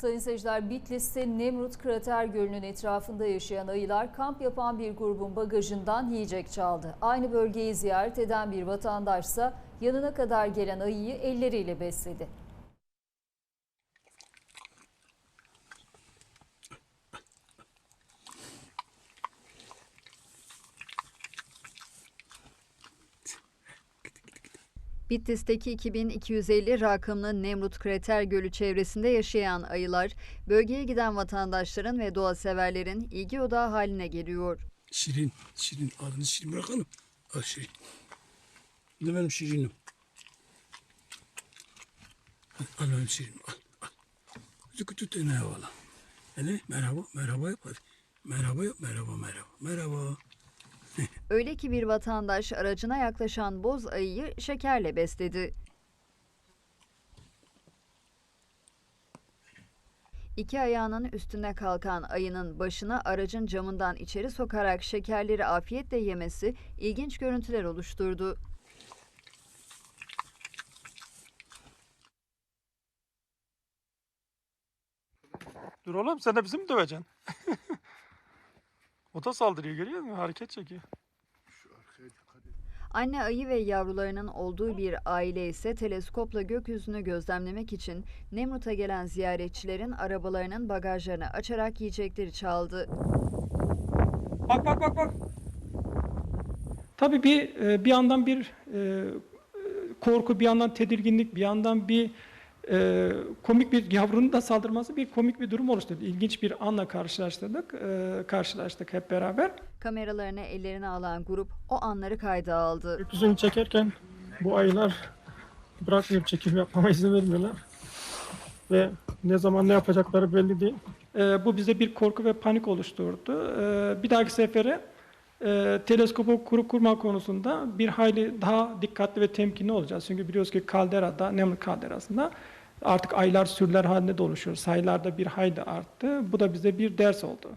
Sayın seyirciler Bitlis'te Nemrut Krater Gölü'nün etrafında yaşayan ayılar kamp yapan bir grubun bagajından yiyecek çaldı. Aynı bölgeyi ziyaret eden bir vatandaşsa yanına kadar gelen ayıyı elleriyle besledi. Bitlis'teki 2250 rakımlı Nemrut Krater Gölü çevresinde yaşayan ayılar, bölgeye giden vatandaşların ve doğa severlerin ilgi odağı haline geliyor. Şirin, Şirin. Adını Şirin bırakalım. Al Şirin. Bu da benim Şirin'im. Al, al benim Şirin'im. Al, al. Kuzu kutu tane havalı. Hele merhaba, merhaba yap hadi. Merhaba yap, merhaba, merhaba, merhaba. Öyle ki bir vatandaş aracına yaklaşan boz ayıyı şekerle besledi. İki ayağının üstüne kalkan ayının başına aracın camından içeri sokarak şekerleri afiyetle yemesi ilginç görüntüler oluşturdu. Dur oğlum sen de bizi mi döveceksin? o da saldırıyor görüyor musun? Hareket çekiyor. Anne ayı ve yavrularının olduğu bir aile ise teleskopla gökyüzünü gözlemlemek için Nemrut'a gelen ziyaretçilerin arabalarının bagajlarını açarak yiyecekleri çaldı. Bak bak bak bak. Tabii bir e, bir yandan bir e, korku, bir yandan tedirginlik, bir yandan bir e, komik bir yavrunun da saldırması bir komik bir durum oluşturdu. İlginç bir anla karşılaştık, e, karşılaştık hep beraber. Kameralarını ellerine alan grup o anları kayda aldı. Gökyüzünü çekerken bu ayılar bırakmıyor, çekim yapmama izin vermiyorlar. Ve ne zaman ne yapacakları belli değil. Ee, bu bize bir korku ve panik oluşturdu. Ee, bir dahaki sefere e, teleskopu kurup kurma konusunda bir hayli daha dikkatli ve temkinli olacağız. Çünkü biliyoruz ki kalderada, Nemrut kalderasında artık aylar sürüler halinde de oluşuyor. Sayılarda bir hayli arttı. Bu da bize bir ders oldu.